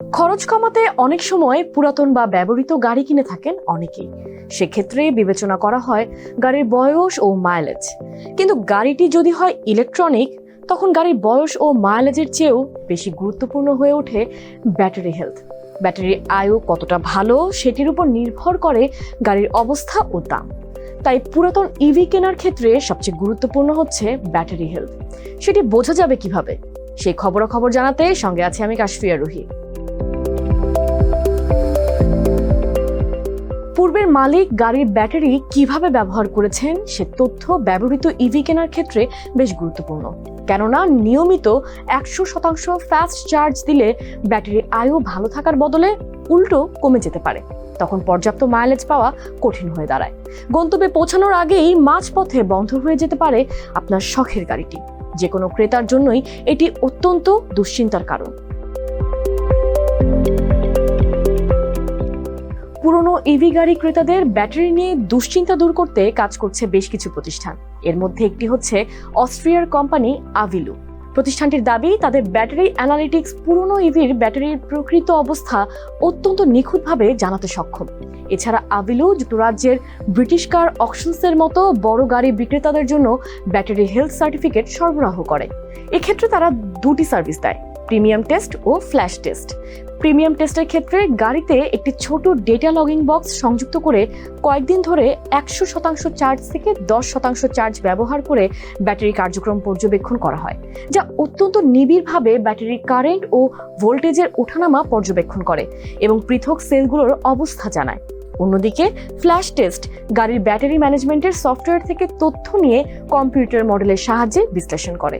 খরচ কমাতে অনেক সময় পুরাতন বা ব্যবহৃত গাড়ি কিনে থাকেন অনেকেই। সেক্ষেত্রে বিবেচনা করা হয় গাড়ির বয়স ও মাইলেজ কিন্তু গাড়িটি যদি হয় ইলেকট্রনিক তখন গাড়ির বয়স ও মাইলেজের চেয়েও বেশি গুরুত্বপূর্ণ হয়ে ওঠে ব্যাটারি হেলথ ব্যাটারির আয়ু কতটা ভালো সেটির উপর নির্ভর করে গাড়ির অবস্থা ও দাম। তাই পুরাতন ইভি কেনার ক্ষেত্রে সবচেয়ে গুরুত্বপূর্ণ হচ্ছে ব্যাটারি হেলথ সেটি বোঝা যাবে কীভাবে? সেই খবরাখবর জানাতে সঙ্গে আছে আমি কাশফিয়া রুহি। পূর্বের মালিক গাড়ির ব্যাটারি কীভাবে ব্যবহার করেছেন সে তথ্য ব্যবহৃত ইভি কেনার ক্ষেত্রে বেশ গুরুত্বপূর্ণ। কেননা নিয়মিত একশো শতাংশ ফাস্ট চার্জ দিলে ব্যাটারির আয়ু ভালো থাকার বদলে উল্টো কমে যেতে পারে। তখন পর্যাপ্ত মাইলেজ পাওয়া কঠিন হয়ে দাঁড়ায়। গন্তব্যে পৌঁছানোর আগেই মাঝপথে বন্ধ হয়ে যেতে পারে আপনার শখের গাড়িটি। যে কোনো ক্রেতার জন্যই এটি অত্যন্ত দুশ্চিন্তার কারণ। পুরনো ইভি গাড়ি ক্রেতাদের ব্যাটারি নিয়ে দুশ্চিন্তা দূর করতে কাজ করছে বেশ কিছু প্রতিষ্ঠান। এর মধ্যে একটি হচ্ছে অস্ট্রিয়ার কোম্পানি আভিলু। প্রতিষ্ঠানটির দাবি, তাদের ব্যাটারি অ্যানালিটিক্স পুরনো ইভির ব্যাটারির প্রকৃত অবস্থা অত্যন্ত নিখুঁতভাবে জানাতে সক্ষম। এছাড়া আভিলু যুক্তরাজ্যের ব্রিটিশ কার অকশনসের মতো বড় গাড়ি বিক্রেতাদের জন্য ব্যাটারি হেলথ সার্টিফিকেট সরবরাহ করে। এক্ষেত্রে তারা দুটি সার্ভিস দেয় প্রিমিয়াম টেস্ট ও ফ্ল্যাশ টেস্ট। প্রিমিয়াম টেস্টের ক্ষেত্রে গাড়িতে একটি ছোট ডেটা লগিং বক্স সংযুক্ত করে কয়েকদিন ধরে একশো শতাংশ চার্জ থেকে দশ শতাংশ চার্জ ব্যবহার করে ব্যাটারি কার্যক্রম পর্যবেক্ষণ করা হয়, যা অত্যন্ত নিবিড়ভাবে ব্যাটারির কারেন্ট ও ভোল্টেজের ওঠানামা পর্যবেক্ষণ করে এবং পৃথক সেলগুলোর অবস্থা জানায়। অন্যদিকে, ফ্ল্যাশ টেস্ট গাড়ির ব্যাটারি ম্যানেজমেন্টের সফটওয়্যার থেকে তথ্য নিয়ে কম্পিউটার মডেলের সাহায্যে বিশ্লেষণ করে।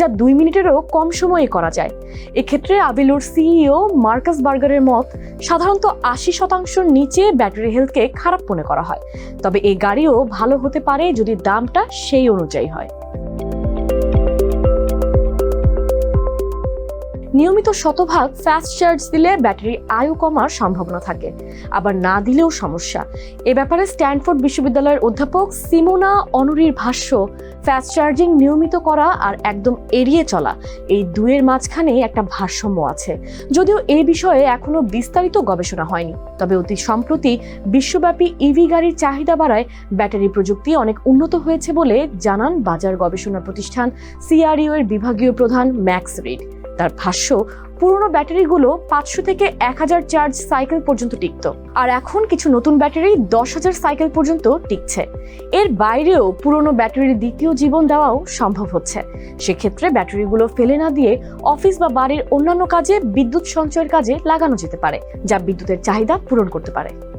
যা দুই মিনিটেরও কম সময়ে করা যায়। এক্ষেত্রে আবিলুর সিইও মার্কাস বার্গারের মত সাধারণত আশি শতাংশের নিচে ব্যাটারি হেলথকে খারাপ মনে করা হয়। তবে এই গাড়িও ভালো হতে পারে যদি দামটা সেই অনুযায়ী হয়। নিয়মিত শতভাগ ফাস্ট চার্জ দিলে ব্যাটারি আয়ু কমার সম্ভাবনা থাকে। আবার না দিলেও সমস্যা। এ ব্যাপারে স্ট্যানফোর্ড বিশ্ববিদ্যালয়ের অধ্যাপক সিমোনা অনুরির ভাষ্য ফাস্ট চার্জিং নিয়মিত করা আর একদম এড়িয়ে চলা, এই দুয়ের মাঝখানে একটা ভারসাম্য আছে। যদিও এ বিষয়ে এখনও বিস্তারিত গবেষণা হয়নি, তবে অতি সম্প্রতি বিশ্বব্যাপী ইভি গাড়ির চাহিদা বাড়ায় ব্যাটারি প্রযুক্তি অনেক উন্নত হয়েছে বলে জানান বাজার গবেষণা প্রতিষ্ঠান সিআরইউ এর বিভাগীয় প্রধান ম্যাক্স রিড। তার ভাষ্য, পুরনো ব্যাটারিগুলো পাঁচশো থেকে এক হাজার চার্জ সাইকেল পর্যন্ত টিকত। আর এখন কিছু নতুন ব্যাটারি দশ হাজার সাইকেল পর্যন্ত টিকছে। এর বাইরেও পুরনো ব্যাটারির দ্বিতীয় জীবন দেওয়াও সম্ভব হচ্ছে। সেক্ষেত্রে ব্যাটারিগুলো ফেলে না দিয়ে অফিস বা বাড়ির অন্যান্য কাজে বিদ্যুৎ সঞ্চয়ের কাজে লাগানো যেতে পারে, যা বিদ্যুতের চাহিদা পূরণ করতে পারে।